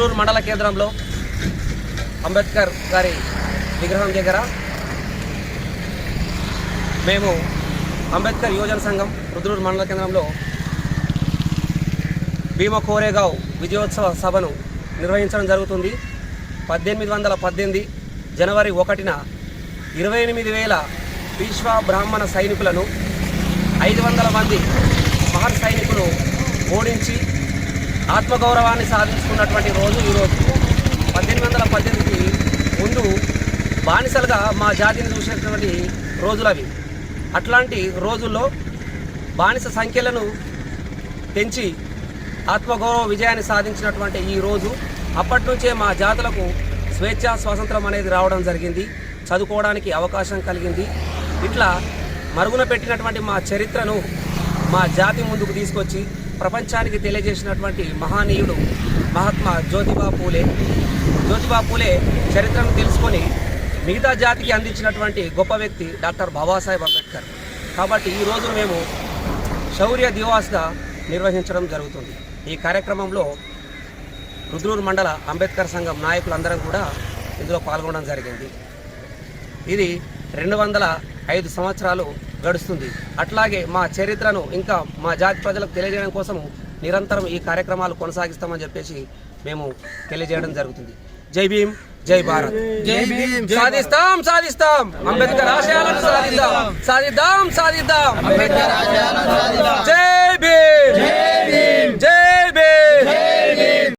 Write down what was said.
రుద్రూరు మండల కేంద్రంలో అంబేద్కర్ గారి విగ్రహం దగ్గర మేము అంబేద్కర్ యువజన సంఘం రుద్రూరు మండల కేంద్రంలో భీమ కోరేగావ్ విజయోత్సవ సభను నిర్వహించడం జరుగుతుంది. పద్దెనిమిది వందల పద్దెనిమిది జనవరి ఒకటిన ఇరవై ఎనిమిది వేల విశ్వ బ్రాహ్మణ సైనికులను ఐదు వందల మంది మహర్ సైనికులు ఓడించి ఆత్మగౌరవాన్ని సాధించుకున్నటువంటి రోజు ఈరోజు పద్దెనిమిది వందల పద్దెనిమిది ముందు బానిసలుగా మా జాతిని చూసినటువంటి రోజులు అవి. అట్లాంటి రోజుల్లో బానిస సంఖ్యలను పెంచి ఆత్మగౌరవ విజయాన్ని సాధించినటువంటి ఈ రోజు అప్పటి నుంచే మా జాతులకు స్వేచ్ఛ స్వాతంత్రం అనేది రావడం జరిగింది. చదువుకోవడానికి అవకాశం కలిగింది. ఇట్లా మరుగున పెట్టినటువంటి మా చరిత్రను మా జాతి ముందుకు తీసుకొచ్చి ప్రపంచానికి తెలియజేసినటువంటి మహానీయుడు మహాత్మా జ్యోతిబా పూలే. జ్యోతిబా పూలే చరిత్రను తెలుసుకొని మిగతా జాతికి అందించినటువంటి గొప్ప వ్యక్తి డాక్టర్ బాబాసాహెబ్ అంబేద్కర్. కాబట్టి ఈరోజు మేము శౌర్య దివాస్గా నిర్వహించడం జరుగుతుంది. ఈ కార్యక్రమంలో రుద్రూరు మండల అంబేద్కర్ సంఘం నాయకులందరం కూడా ఇందులో పాల్గొనడం జరిగింది. ఇది రెండు వందల ఐదు సంవత్సరాలు గడుస్తుంది అట్లాగే మా చరిత్రను ఇంకా మా జాతి ప్రజలకు తెలియజేయడం కోసం నిరంతరం ఈ కార్యక్రమాలు కొనసాగిస్తామని చెప్పేసి మేము తెలియజేయడం జరుగుతుంది. జై భీమ్ జై భారత్. జై భీమ్ సాధిస్తాం సాధిస్తాం. అంబేద్కర్ ఆశయాలను సాధిద్దాం సాధిద్దాం సాధిద్దాం. జై భీమ్.